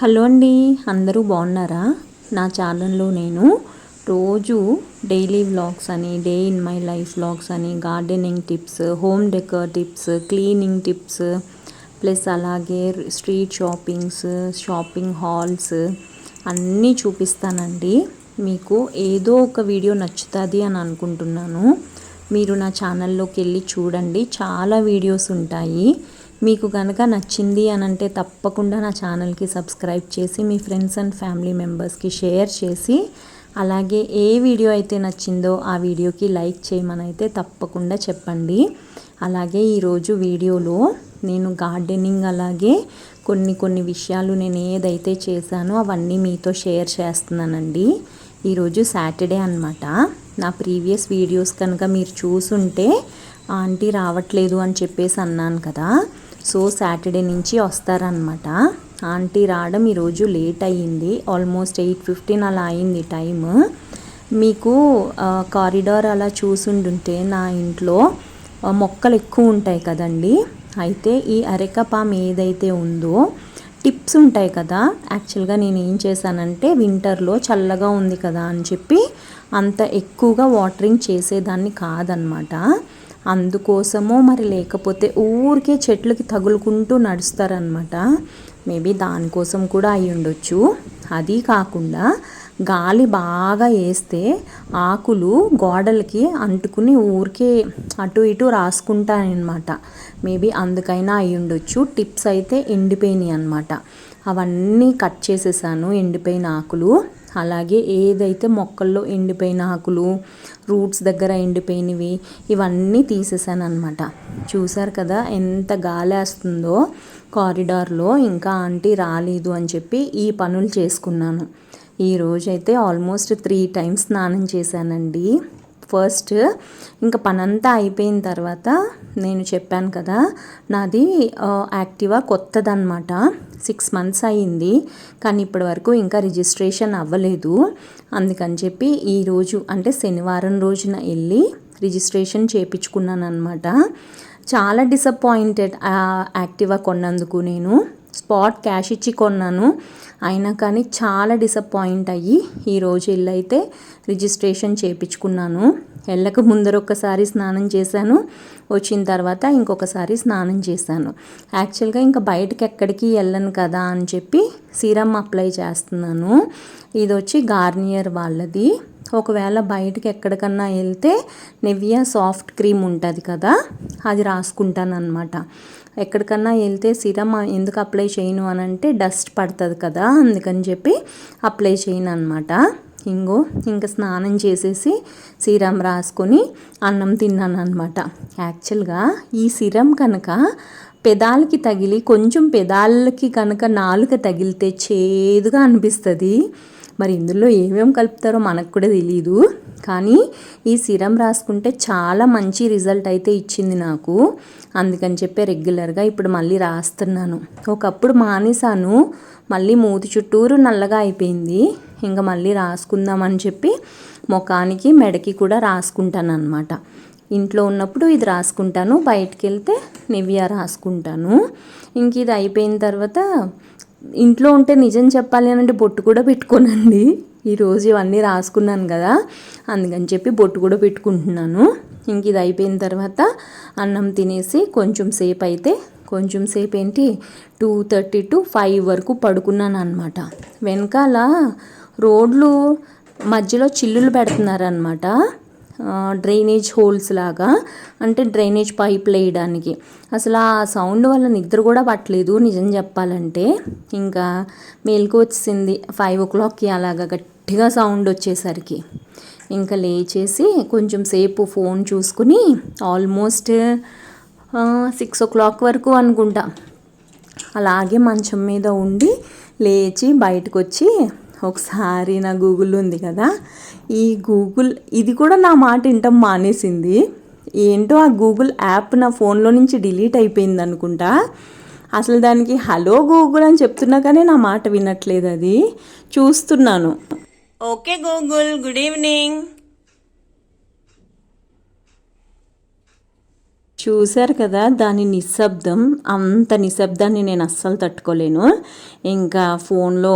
Hello అండి అందరూ బాగున్నారా? నా ఛానల్లో నేను రోజు డైలీ వ్లాగ్స్ అని day in my life vlogs అని gardening tips home decor tips cleaning tips plus అలాగే స్ట్రీట్ షాపింగ్స్ షాపింగ్ హాల్స్ అన్నీ చూపిస్తానండి. మీకు ఏదో ఒక వీడియో నచ్చుతుంది అని అనుకుంటున్నాను. మీరు నా ఛానల్లోకి వెళ్ళి చూడండి. చాలా వీడియోస్ ఉంటాయి. మీకు కనుక నచ్చింది అని అంటే తప్పకుండా నా ఛానల్కి సబ్స్క్రైబ్ చేసి మీ ఫ్రెండ్స్ అండ్ ఫ్యామిలీ మెంబర్స్కి షేర్ చేసి అలాగే ఏ వీడియో అయితే నచ్చిందో ఆ వీడియోకి లైక్ చేయమని అయితే తప్పకుండా చెప్పండి. అలాగే ఈరోజు వీడియోలో నేను గార్డెనింగ్ అలాగే కొన్ని కొన్ని విషయాలు నేను ఏదైతే చేశానో అవన్నీ మీతో షేర్ చేస్తున్నానండి. ఈరోజు సాటర్డే అనమాట నా ప్రీవియస్ వీడియోస్ కనుక మీరు చూసుంటే ఆంటీ రావట్లేదు అని చెప్పేసి అన్నాను కదా. సో సాటర్డే నుంచి వస్తారనమాట ఆంటీ రావడం ఈరోజు లేట్ అయ్యింది. ఆల్మోస్ట్ ఎయిట్ ఫిఫ్టీన్ అలా అయింది టైమ్. మీకు కారిడార్ అలా చూసుంటుంటే నా ఇంట్లో మొక్కలు ఎక్కువ ఉంటాయి కదండి. అయితే ఈ అరెకపామ్ ఏదైతే ఉందో టిప్స్ ఉంటాయి కదా. యాక్చువల్గా నేను ఏం చేశానంటే వింటర్లో చల్లగా ఉంది కదా అని చెప్పి అంత ఎక్కువగా వాటరింగ్ చేసేదాన్ని కాదనమాట అందుకోసమో మరి లేకపోతే ఊరికే చెట్లకి తగులుకుంటూ నడుస్తారనమాట మేబీ దానికోసం కూడా అయి ఉండొచ్చు అది కాకుండా గాలి బాగా వేస్తే ఆకులు గోడలకి అంటుకుని ఊరికే అటు ఇటు రాసుకుంటానమాట మేబీ అందుకైనా అయి ఉండొచ్చు. టిప్స్ అయితే ఎండిపోయినాయి అనమాట అవన్నీ కట్ చేసేసాను ఎండిపోయిన ఆకులు. అలాగే ఏదైతే మొక్కల్లో ఎండిపోయిన ఆకులు రూట్స్ దగ్గర ఎండిపోయినవి ఇవన్నీ తీసేసాను అనమాట చూసారు కదా ఎంత గాలేస్తుందో కారిడార్లో ఇంకా ఆంటీ రాలేదు అని చెప్పి ఈ పనులు చేసుకున్నాను. ఈరోజైతే ఆల్మోస్ట్ త్రీ టైమ్స్ స్నానం చేశానండి. ఫస్ట్ ఇంకా పనంతా అయిపోయిన తర్వాత నేను చెప్పాను కదా నాది యాక్టివా కొత్తదన్నమాట. సిక్స్ మంత్స్ అయ్యింది కానీ ఇప్పటి వరకు ఇంకా రిజిస్ట్రేషన్ అవ్వలేదు. అందుకని చెప్పి ఈరోజు అంటే శనివారం రోజున వెళ్ళి రిజిస్ట్రేషన్ చేయించుకున్నాను అనమాట చాలా డిసప్పాయింటెడ్ యాక్టివా కొన్నందుకు నేను. స్పాట్ క్యాష్ ఇచ్చి కొన్నాను. అయినా కానీ చాలా డిసప్పాయింట్ అయ్యి ఈరోజు వెళ్ళైతే రిజిస్ట్రేషన్ చేయించుకున్నాను వెళ్ళక ముందర ఒక్కసారి స్నానం చేశాను. వచ్చిన తర్వాత ఇంకొకసారి స్నానం చేశాను. యాక్చువల్గా ఇంకా బయటకి ఎక్కడికి వెళ్ళను కదా అని చెప్పి సీరమ్ అప్లై చేస్తున్నాను. ఇది వచ్చి గార్నియర్ వాళ్ళది. ఒకవేళ బయటకి ఎక్కడికన్నా వెళ్తే నెవియా సాఫ్ట్ క్రీమ్ ఉంటుంది కదా అది రాసుకుంటాను అనమాట ఎక్కడికన్నా వెళ్తే సిరమ్ ఎందుకు అప్లై చేయను? అని అంటే డస్ట్ పడుతుంది కదా అందుకని చెప్పి అప్లై చేయను అనమాట ఇంగో ఇంకా స్నానం చేసేసి సీరం రాసుకొని అన్నం తిన్నాను అనమాట యాక్చువల్గా ఈ సిరం కనుక పెదాలకి తగిలి కొంచెం పెదాలకి కనుక నాలుక తగిలితే చేదుగా అనిపిస్తుంది. మరి ఇందులో ఏమేమి కలుపుతారో మనకు కూడా తెలియదు కానీ ఈ సిరం రాసుకుంటే చాలా మంచి రిజల్ట్ అయితే ఇచ్చింది నాకు. అందుకని చెప్పి రెగ్యులర్గా ఇప్పుడు మళ్ళీ రాస్తున్నాను. ఒకప్పుడు మానేశాను. మళ్ళీ మూతి చుట్టూరు నల్లగా అయిపోయింది. ఇంకా మళ్ళీ రాసుకుందామని చెప్పి ముఖానికి మెడకి కూడా రాసుకుంటాను అనమాట ఇంట్లో ఉన్నప్పుడు ఇది రాసుకుంటాను. బయటికి వెళ్తే నివియా రాసుకుంటాను. ఇంక ఇది అయిపోయిన తర్వాత ఇంట్లో ఉంటే నిజం చెప్పాలి అని అంటే బొట్టు కూడా పెట్టుకోనండి. ఈరోజు ఇవన్నీ రాసుకున్నాను కదా అందుకని చెప్పి బొట్టు కూడా పెట్టుకుంటున్నాను. ఇంక ఇది అయిపోయిన తర్వాత అన్నం తినేసి కొంచెం సేపు అయితే కొంచెం సేపు ఏంటి టూ థర్టీ టు ఫైవ్ వరకు పడుకున్నాను అనమాట వెనకాల రోడ్లు మధ్యలో చిల్లులు పెడుతున్నారనమాట డ్రైనేజ్ హోల్స్ లాగా అంటే డ్రైనేజ్ పైప్ వేయడానికి అసలు ఆ సౌండ్ వల్ల నిద్ర కూడా పట్టలేదు నిజం చెప్పాలంటే. ఇంకా మేలుకు ఫైవ్ ఓ క్లాక్కి అలాగా గట్టిగా సౌండ్ వచ్చేసరికి. ఇంకా లేచేసి కొంచెం సేపు ఫోన్ చూసుకుని ఆల్మోస్ట్ సిక్స్ ఓ క్లాక్ వరకు అనుకుంటా. అలాగే మంచం మీద ఉండి లేచి బయటకు వచ్చి ఒకసారి నా గూగుల్ ఉంది కదా. ఈ గూగుల్ ఇది కూడా నా మాట వింటాం మానేసింది. ఏంటో ఆ గూగుల్ యాప్ నా ఫోన్లో నుంచి డిలీట్ అయిపోయింది అనుకుంటా. అసలు దానికి హలో గూగుల్ అని చెప్తున్నా కానీ నా మాట వినట్లేదు అది. చూస్తున్నాను. Okay Google good evening. చూశారు కదా దాని నిశ్శబ్దం అంత నిశ్శబ్దాన్ని నేను అస్సలు తట్టుకోలేను. ఇంకా ఫోన్లో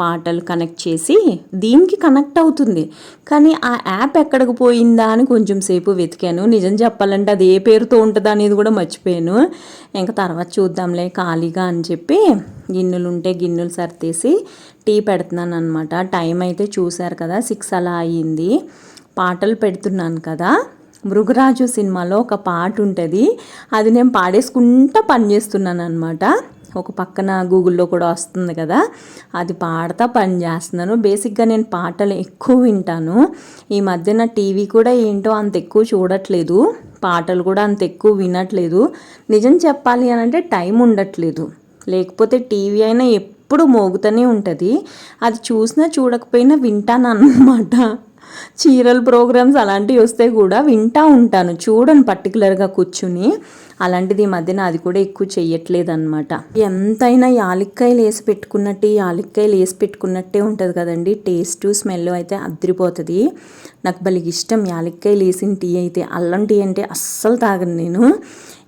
పాటలు కనెక్ట్ చేసి దీనికి కనెక్ట్ అవుతుంది. కానీ ఆ యాప్ ఎక్కడికి పోయిందా అని కొంచెం సేపు వెతికాను. నిజం చెప్పాలంటే అది ఏ పేరుతో ఉంటుందా అనేది కూడా మర్చిపోయాను. ఇంకా తర్వాత చూద్దాంలే ఖాళీగా అని చెప్పి గిన్నెలు ఉంటే గిన్నెలు సర్దేసి టీ పెడుతున్నాను అనమాట టైం అయితే చూశారు కదా సిక్స్ అలా అయ్యింది. పాటలు పెడుతున్నాను కదా. మృగరాజు సినిమాలో ఒక పాట ఉంటుంది. అది నేను పాడేసుకుంటా పని చేస్తున్నాను అనమాట ఒక పక్కన గూగుల్లో కూడా వస్తుంది కదా. అది పాడతా పని చేస్తున్నాను. బేసిక్గా నేను పాటలు ఎక్కువ వింటాను. ఈ మధ్యన టీవీ కూడా ఏంటో అంత ఎక్కువ చూడట్లేదు. పాటలు కూడా అంత ఎక్కువ వినట్లేదు. నిజం చెప్పాలి అని అంటే టైం ఉండట్లేదు. లేకపోతే టీవీ అయినా ఎప్పుడు మోగుతూనే ఉంటుంది. అది చూసినా చూడకపోయినా వింటాను అన్నమాట చీరల ప్రోగ్రామ్స్ అలాంటివి వస్తే కూడా వింటా ఉంటాను. చూడను పర్టికులర్గా కూర్చుని. అలాంటిది ఈ మధ్యన అది కూడా ఎక్కువ చెయ్యట్లేదు అనమాట ఎంతైనా యాలిక్కాయలు వేసి పెట్టుకున్నట్టు యాలిక్కాయలు వేసి పెట్టుకున్నట్టే ఉంటుంది కదండి. టేస్ట్ స్మెల్ అయితే అదిరిపోతుంది. నాకు భలే ఇష్టం యాలిక్కాయలు వేసిన టీ అయితే. అల్లం టీ అంటే అస్సలు తాగను నేను.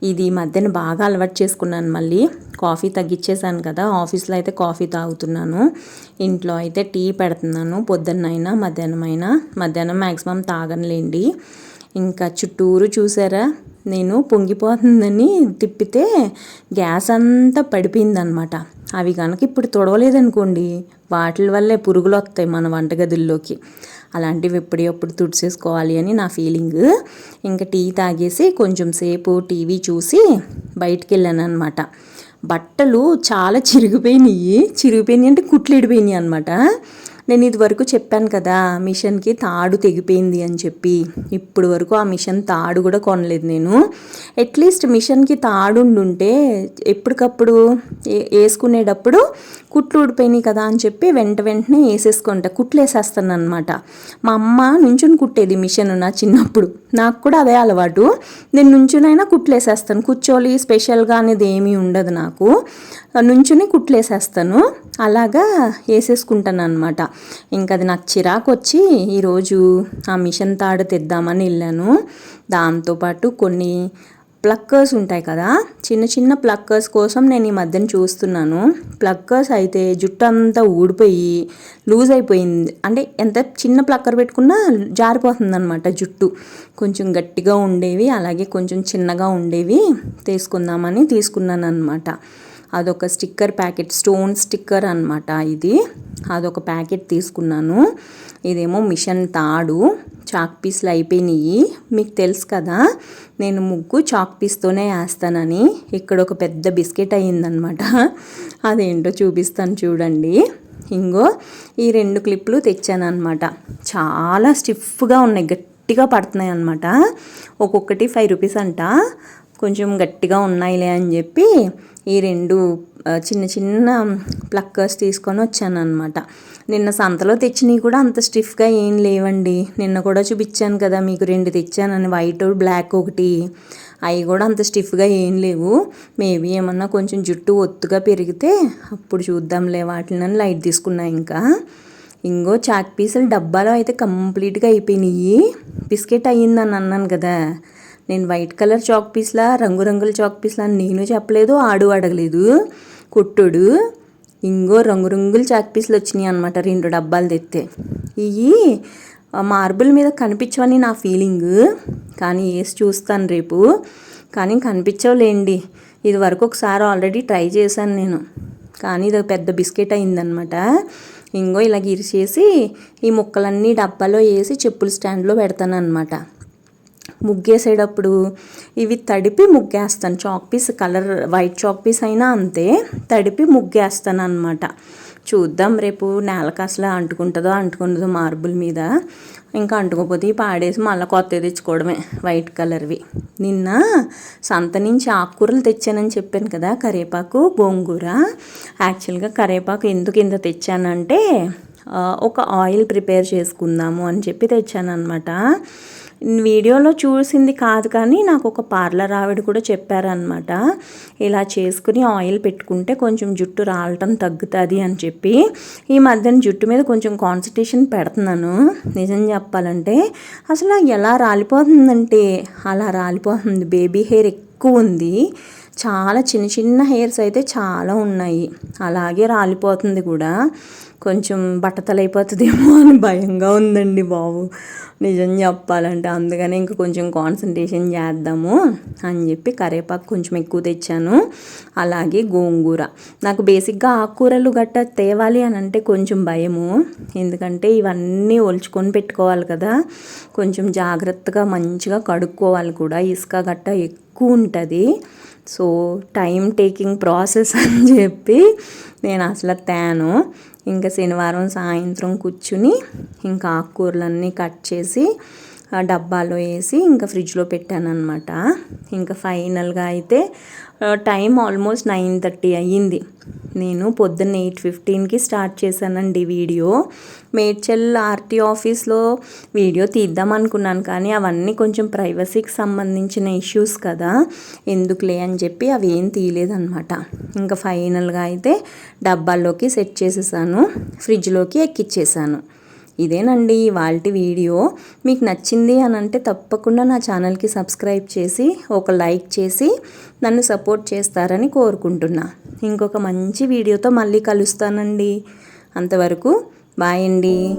ఇది ఈ మధ్యన బాగా అలవాటు చేసుకున్నాను మళ్ళీ. కాఫీ తగ్గించేసాను కదా ఆఫీస్లో అయితే కాఫీ తాగుతున్నాను. ఇంట్లో అయితే టీ పెడుతున్నాను పొద్దున్నైనా మధ్యాహ్నం అయినా మధ్యాహ్నం మ్యాక్సిమం తాగనులేండి. ఇంకా చుట్టూరు చూసారా నేను పొంగిపోతుందని తిప్పితే గ్యాస్ అంతా పడిపోయిందనమాట. అవి కనుక ఇప్పుడు తొడవలేదనుకోండి వాటి వల్లే పురుగులు వస్తాయి మన వంటగదుల్లోకి. అలాంటివి ఎప్పుడప్పుడు తుడిచేసుకోవాలి అని నా ఫీలింగ్ ఇంకా టీ తాగేసి కొంచెం సేపు టీవీ చూసి బయటికి వెళ్ళాను అనమాట బట్టలు చాలా చిరిగిపోయినాయి చిరిగిపోయినాయి అంటే కుట్లు ఇడిపోయినాయి అనమాట నేను ఇది వరకు చెప్పాను కదా మిషన్కి తాడు తెగిపోయింది అని చెప్పి. ఇప్పుడు వరకు ఆ మిషన్ తాడు కూడా కొనలేదు నేను. అట్లీస్ట్ మిషన్కి తాడు ఉంటే ఎప్పటికప్పుడు వేసుకునేటప్పుడు కుట్లు ఊడిపోయినాయి కదా అని చెప్పి వెంట వెంటనే వేసేసుకుంటా. కుట్లు వేసేస్తాను అనమాట మా అమ్మ నుంచుని కుట్టేది మిషన్ నా చిన్నప్పుడు. నాకు కూడా అదే అలవాటు. నేను నుంచునైనా కుట్లు వేసేస్తాను. కూర్చోలి స్పెషల్గా అనేది ఏమీ ఉండదు నాకు. నుంచుని కుట్లు వేసేస్తాను. అలాగా వేసేసుకుంటాను అనమాట ఇంకా అది నాకు చిరాకు వచ్చి ఈరోజు ఆ మిషన్ తాడు తెద్దామని వెళ్ళాను. దాంతోపాటు కొన్ని ప్లక్కర్స్ ఉంటాయి కదా చిన్న చిన్న ప్లక్కర్స్ కోసం నేను ఈ మధ్యన చూస్తున్నాను. ప్లక్కర్స్ అయితే జుట్టు అంతా ఊడిపోయి లూజ్ అయిపోయింది. అంటే ఎంత చిన్న ప్లక్కర్ పెట్టుకున్నా జారిపోతుంది అనమాట జుట్టు. కొంచెం గట్టిగా ఉండేవి అలాగే కొంచెం చిన్నగా ఉండేవి తీసుకుందామని తీసుకున్నాను అనమాట అదొక స్టిక్కర్ ప్యాకెట్ స్టోన్ స్టిక్కర్ అనమాట ఇది. అదొక ప్యాకెట్ తీసుకున్నాను. ఇదేమో మిషన్ తాడు చాక్ పీస్లు అయిపోయినాయి. మీకు తెలుసు కదా నేను ముగ్గు చాక్ పీస్తోనే వేస్తానని. ఇక్కడ ఒక పెద్ద బిస్కెట్ అయ్యిందనమాట అదేంటో చూపిస్తాను చూడండి. ఇంగో ఈ రెండు క్లిప్లు తెచ్చాను అనమాట చాలా స్టిఫ్గా ఉన్నాయి గట్టిగా పడుతున్నాయి అనమాట ఒక్కొక్కటి ఫైవ్ రూపీస్ అంట. కొంచెం గట్టిగా ఉన్నాయిలే అని చెప్పి ఈ రెండు చిన్న చిన్న ప్లక్కర్స్ తీసుకొని వచ్చాను అనమాట నిన్న సంతలో తెచ్చినవి కూడా అంత స్టిఫ్గా ఏం లేవండి. నిన్న కూడా చూపించాను కదా మీకు రెండు తెచ్చానని. వైట్ బ్లాక్ ఒకటి. అవి కూడా అంత స్టిఫ్గా ఏం లేవు. మేబీ ఏమన్నా కొంచెం జుట్టు ఒత్తుగా పెరిగితే అప్పుడు చూద్దాంలే వాటిని లైట్ తీసుకున్నా ఇంకా. ఇంకో చాక్ పీసులు డబ్బాలో అయితే కంప్లీట్గా అయిపోయినాయి. బిస్కెట్ అయ్యిందని అన్నాను కదా. నేను వైట్ కలర్ చాక్ పీస్లా రంగురంగుల చాక్ పీస్లా అని నేను చెప్పలేదు ఆడు అడగలేదు. కుట్టుడు. ఇంగో రంగురంగుల చాక్ పీస్లు వచ్చినాయి అనమాట రెండు డబ్బాలు తెస్తే ఇవి మార్బుల్ మీద కనిపించవని నా ఫీలింగ్. కానీ వేసి చూస్తాను రేపు. కానీ కనిపించవులేండి. ఇది వరకు ఒకసారి ఆల్రెడీ ట్రై చేశాను నేను. కానీ ఇది పెద్ద బిస్కెట్ అయిందనమాట ఇంగో ఇలా గిరిచేసి ఈ ముక్కలన్నీ డబ్బాలో వేసి చెప్పుల స్టాండ్లో పెడతాను అనమాట ముగ్గేసేటప్పుడు ఇవి తడిపి ముగ్గేస్తాను. Chalk piece colour white chalk piece అయినా అంతే తడిపి ముగ్గేస్తాను అనమాట చూద్దాం రేపు నేలకు అసలు అంటుకుంటుందో అంటుకుంటుందో మార్బుల్ మీద. ఇంకా అంటుకోపోతే పాడేసి మళ్ళీ కొత్తవి తెచ్చుకోవడమే వైట్ కలర్వి నిన్న సంత నుంచి ఆకుకూరలు తెచ్చానని చెప్పాను కదా కరేపాకు గోంగూర. యాక్చువల్గా కరేపాకు ఎందుకు ఇంత తెచ్చానంటే ఒక ఆయిల్ ప్రిపేర్ చేసుకుందాము అని చెప్పి తెచ్చాను అనమాట వీడియోలో చూసింది కాదు కానీ నాకు ఒక పార్లర్ ఆవిడ కూడా చెప్పారనమాట ఇలా చేసుకుని ఆయిల్ పెట్టుకుంటే కొంచెం జుట్టు రాలటం తగ్గుతుంది అని చెప్పి. ఈ మధ్యన జుట్టు మీద కొంచెం కాన్సన్ట్రేషన్ పెడుతున్నాను. నిజం చెప్పాలంటే అసలు ఎలా రాలిపోతుందంటే అలా రాలిపోతుంది. బేబీ హెయిర్ ఎక్కువ ఉంది. చాలా చిన్న చిన్న హెయిర్స్ అయితే చాలా ఉన్నాయి. అలాగే రాలిపోతుంది కూడా. కొంచెం బట్టతలైపోతుందేమో అని భయంగా ఉందండి బాబు. నిజం చెప్పాలంటే అందుకని ఇంక కొంచెం కాన్సన్ట్రేషన్ చేద్దాము అని చెప్పి కరివేపాకు కొంచెం ఎక్కువ తెచ్చాను. అలాగే గోంగూర. నాకు బేసిక్గా ఆకుకూరలు గట్ట తేవాలి అని అంటే కొంచెం భయము. ఎందుకంటే ఇవన్నీ ఒలుచుకొని పెట్టుకోవాలి కదా. కొంచెం జాగ్రత్తగా మంచిగా కడుక్కోవాలి కూడా. ఇసుక గట్ట ఎక్కువ ఉంటుంది. సో టైం టేకింగ్ ప్రాసెస్ అని చెప్పి నేను అసలు తేను. ఇంకా శనివారం సాయంత్రం కూర్చుని ఇంకా ఆకుకూరలన్నీ కట్ చేసి డబ్బాలో వేసి ఇంకా ఫ్రిడ్జ్లో పెట్టాను అనమాట ఇంకా ఫైనల్గా అయితే టైం ఆల్మోస్ట్ నైన్ థర్టీ అయ్యింది. నేను పొద్దున్న ఎయిట్ ఫిఫ్టీన్కి స్టార్ట్ చేశానండి వీడియో. మేడ్చల్ ఆర్టీ ఆఫీస్లో వీడియో తీద్దాం అనుకున్నాను కానీ అవన్నీ కొంచెం ప్రైవసీకి సంబంధించిన ఇష్యూస్ కదా. ఎందుకులే అని చెప్పి అవి ఏం తీయలేదన్నమాట. ఇంకా ఫైనల్గా అయితే డబ్బాల్లోకి సెట్ చేసేసాను. ఫ్రిడ్జ్లోకి ఎక్కిచ్చేసాను. ఇదేనండి వాళ్ళ వీడియో. మీకు నచ్చింది అని అంటే తప్పకుండా నా ఛానల్కి సబ్స్క్రైబ్ చేసి ఒక లైక్ చేసి నన్ను సపోర్ట్ చేస్తారని కోరుకుంటున్నా. ఇంకొక మంచి వీడియోతో మళ్ళీ కలుస్తానండి. అంతవరకు బాయ్ అండి.